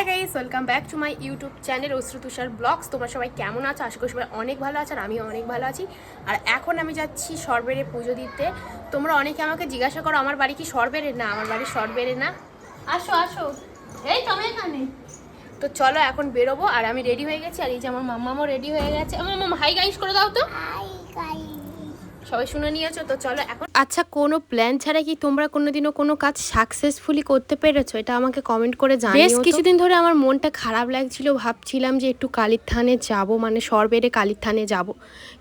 হ্যাঁ guys welcome back to my YouTube channel Ashru Tushar blogs তোমরা সবাই কেমন আছো? আশা করি সবাই অনেক ভালো আছে আর আমিও অনেক ভালো আছি। আর এখন আমি যাচ্ছি সরবেরে পুজো দিতে। তোমরা অনেকে আমাকে জিজ্ঞাসা করো আমার বাড়ি কি সরবেরে? না আমার বাড়ি সরবেরে না। আসো আসো। এই তুমি এখানে। তো চলো এখন বেরোবো। আর আমি রেডি হয়ে গেছি। আর এই যে আমার মাম্মামও রেডি হয়ে গেছে। আমার মামা হাই গাইস করে দাও তো। সবাই শুনে নিয়েছো তো চলো এখন আচ্ছা কোনো প্ল্যান ছাড়া কি তোমরা কোনোদিনও কোনো কাজ সাকসেসফুলি করতে পেরেছ? এটা আমাকে কমেন্ট করে জানিও বেশ কিছুদিন ধরে আমার মনটা খারাপ লাগছিল ভাবছিলাম যে একটু কালীর থানে যাব মানে সরবেরে কালীর থানে যাব।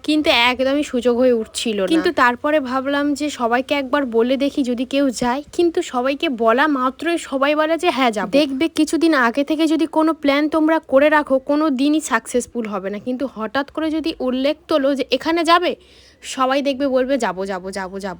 কিন্তু একদমই সুযোগ হয়ে উঠছিল না। কিন্তু তারপরে ভাবলাম যে সবাইকে একবার বলে দেখি যদি কেউ যায়। কিন্তু সবাইকে বলা মাত্রই সবাই বলে যে হ্যাঁ যাব। দেখবে কিছুদিন আগে থেকে যদি কোনো প্ল্যান তোমরা করে রাখো কোনো দিনই সাকসেসফুল হবে না। কিন্তু হঠাৎ করে যদি উল্লেখ তোলো যে এখানে যাবে সবাই দেখবে বলবে যাব যাব যাব যাব।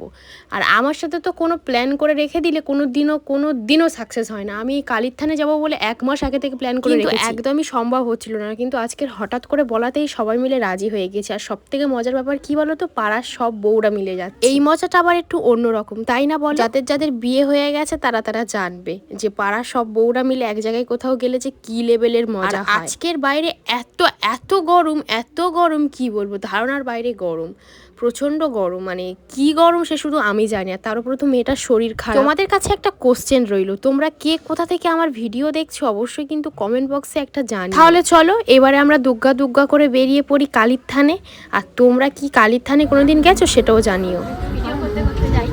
আর আমার সাথে তো কোনো প্ল্যান করে রেখে দিলে কোনো দিনও কোনো দিনও সাকসেস হয় না। আমি কালীর থানে যাব বলে এক মাস আগে থেকে প্ল্যান করে রেখেছি। একদমই সম্ভব হচ্ছিল না। কিন্তু আজকের হঠাৎ করে বলাতেই সবাই মিলে রাজি হয়ে গেছে। আর সব থেকে মজার ব্যাপার কি বলো তো পাড়ার সব বউরা মিলে যাচ্ছে। এই মজাটা আবার একটু অন্যরকম তাই না বল? যাদের যাদের বিয়ে হয়ে গেছে তারা তারা জানবে যে পাড়ার সব বউরা মিলে এক জায়গায় কোথাও গেলে যে কি লেভেলের মজা। আজকের বাইরে এত এত গরম এত গরম কি বলব? ধারণার বাইরে গরম। প্রচণ্ড গরম মানে কি গরম সে শুধু আমি জানি আর তার উপরে তো মেয়েটার শরীর খারাপ। তোমাদের কাছে একটা কোশ্চেন রইল তোমরা কে কোথা থেকে আমার ভিডিও দেখছ অবশ্যই কিন্তু কমেন্ট বক্সে একটা জানি তাহলে চলো এবারে আমরা দুগ্গা দুগ্গা করে বেরিয়ে পড়ি কালীর থানে আর তোমরা কি কালীর থানে কোনোদিন গেছো সেটাও জানিও। ভিডিও করতে করতে যাই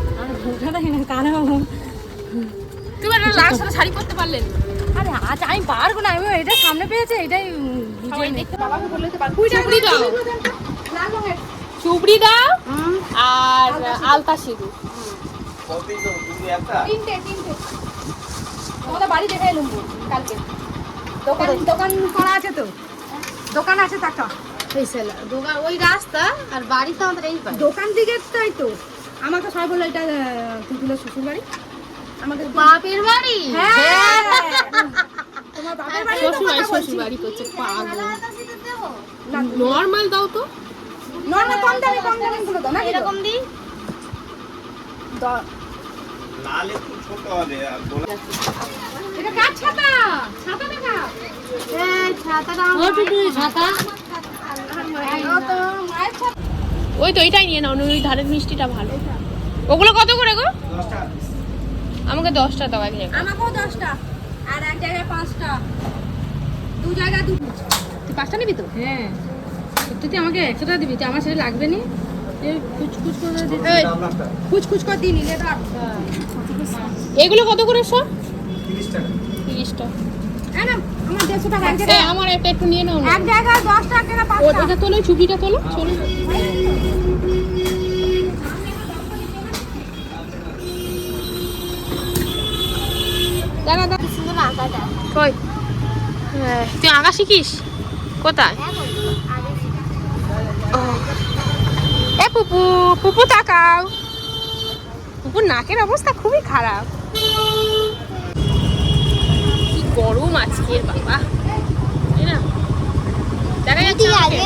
তুমি একটা লাল সাদা শাড়ি পরতে পারলেন আরে আজ আমি পারব না আমি এটা সামনে পেয়েছে এটাই বাবাকে বললে তো পারব। চুবড়ি দাও আর আলতা সিঁদুর। তিনটে তিনটে। তোমাদের বাড়ি দেখে এলুম কালকে। দোকান দোকান করা আছে তো? দোকান আছে টাকা দোকান ওই রাস্তা আর বাড়ি তো আমাদের এই দোকান দিকে তাই তো আমাকে সবাই বলল এটা তুতুলের শ্বশুর বাড়ি। আমাকে বাপের বাড়ি? হ্যাঁ। তোমার বাপের বাড়ি শ্বশুর বাড়ি শ্বশুর বাড়ি করছে পাগল। নর্মাল দাও তো। না না কম দামে কম দামে গুলো দাও না এরকম দি লাল একটু ছোট হবে আর গোলাপ এটা কার ছাতা? ছাতা দেখা। এই ছাতাটা ও তো ছাতা। ওই তো এইটাই নিয়ে নাও ওই ধারের মিষ্টিটা ভালো। ওগুলো কত করে গো? আমাকে দশটা দাও এক জায়গায়। আমাকেও দশটা আর এক জায়গায় পাঁচটা। দু জায়গায় দু তুই পাঁচটা নিবি তো? হ্যাঁ। তুই তুই আমাকে একশো টাকা দিবি? তুই আমার সেটা লাগবে নি? খুচখুচ করে এই, করে দিই নিলে এগুলো কত করে সব তিরিশ টাকা। তিরিশটা হ্যাঁ না আমার টাকা একটা একটু নিয়ে নাও এক জায়গায় দশ টাকা না ও পাঁচটা এটা তোলো চুপিটা তোলো চলো। দাঁড়া দাঁড়া। কই? হ্যাঁ, তুই আঁকা শিখিস? কোথায়? ও। এ পুপু পুপু তাকাও। পুপুর নাকের অবস্থা খুবই খারাপ। কি গরম আজকের বাবা। তাই না? দেখা যাচ্ছে আমাকে?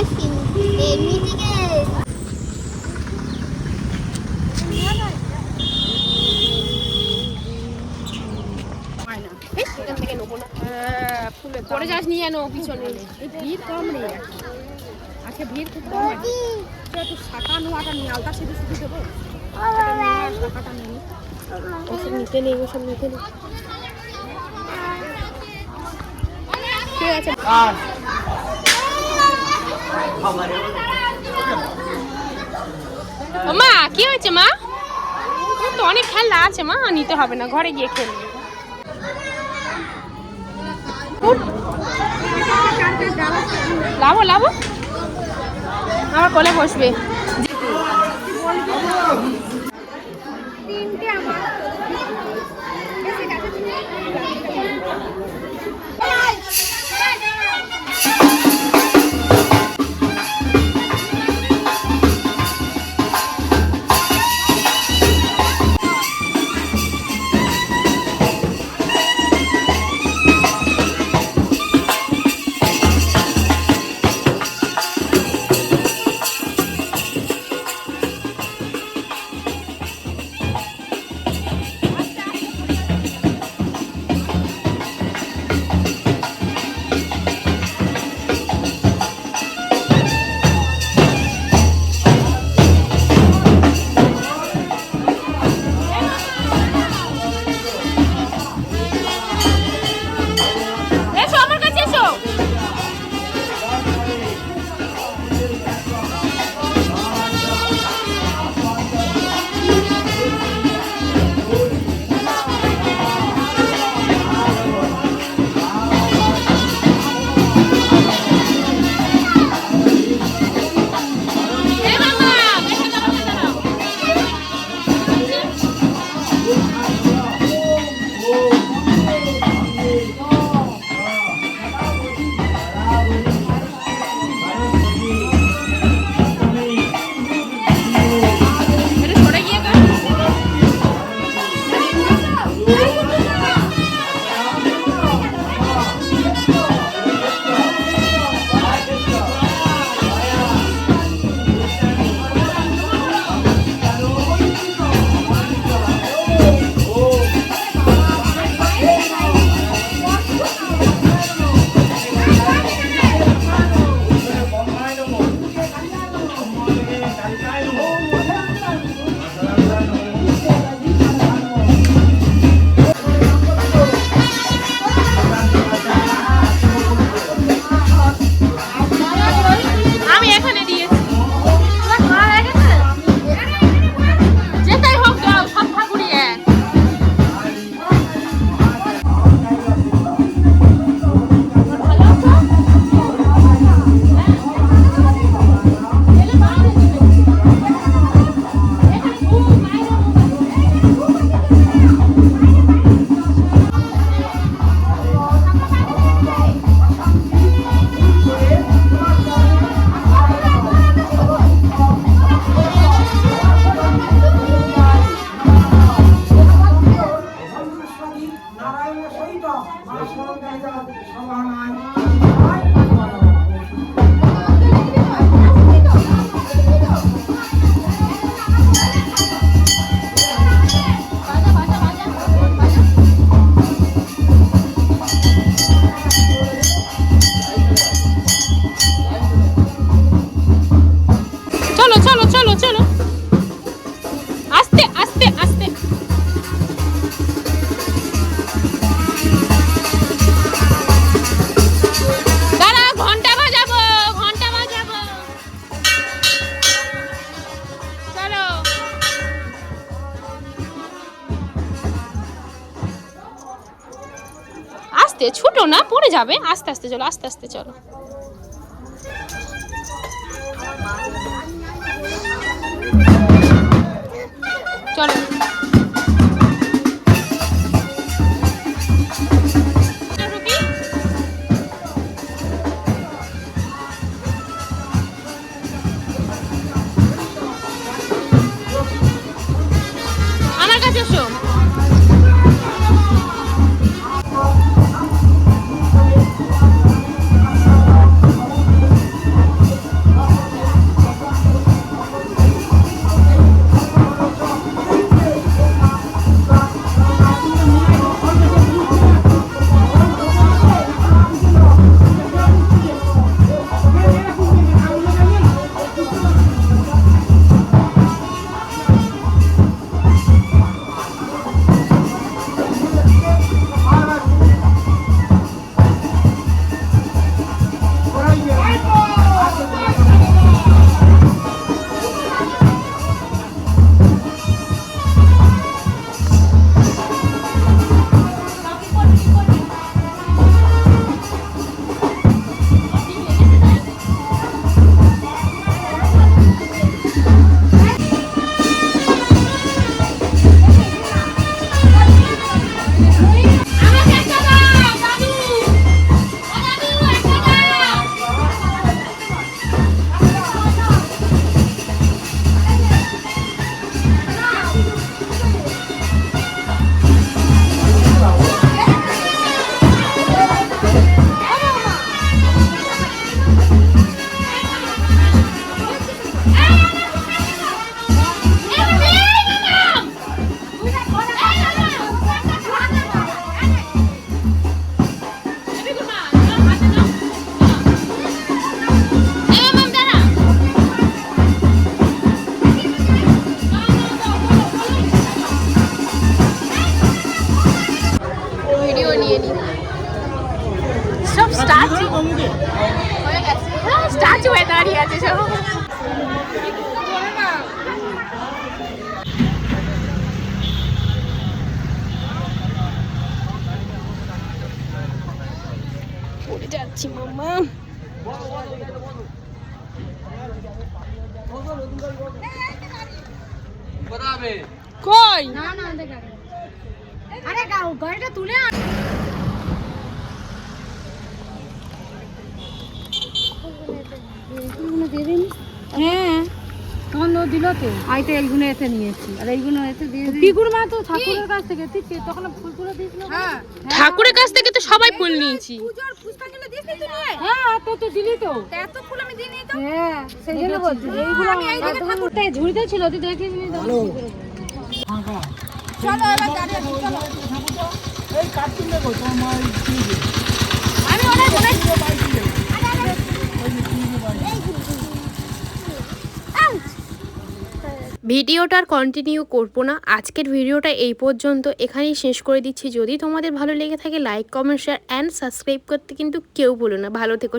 এই, এখান থেকে নেব না। পরে যাস নিয়ে আনো পিছনে। ভিড় কম রে আজকে ভিড় খুব কম একটু শাখা নোয়াটা নিয়ে আলতা শুধু দেবো। শাখাটা নিয়ে ওসব নিতে নেই ওসব নিতে নেই। ঠিক আছে। ও মা কি হয়েছে মা? তো অনেক খেলা আছে মা নিতে হবে না ঘরে গিয়ে খেলবে। লাভো লাভো আমার কোলে বসবে। নারায়ণের সহিত মা সরকার সভা নাই। আস্তে ছোটো না পড়ে যাবে। আস্তে আস্তে চলো আস্তে আস্তে চলো। যাচ্ছি মাম্মা। কই? না না দেখ আরে গাও গাড়িটা তুলে আন। হ্যাঁ। দিল তো আমি তো এইগুলো এতে নিয়েছি আর এইগুলো এতে দিয়ে পিকুর মা তো ঠাকুরের কাছ থেকে তুই দিয়েছিল হ্যাঁ ঠাকুরের কাছ থেকে তো সবাই ফুল নিয়েছি পুজোর পুষ্পাঞ্জলি দিয়েছিস তুই হ্যাঁ তো তো দিলি তো এত ফুল আমি দিইনি তো হ্যাঁ সেই জন্য বলছি এইগুলো আমি এই দিকে ঝুড়িতে ছিল তুই দেখিস নি তো চলো এবার গাড়ি আসি চলো আমি অনেক অনেক ভিডিওটার কন্টিনিউ করব না। আজকের ভিডিওটা এই পর্যন্ত। এখানেই শেষ করে দিচ্ছি। যদি তোমাদের ভালো লেগে থাকে like comment share and subscribe করতে কিন্তু কেউ বলো না। ভালো থেকো।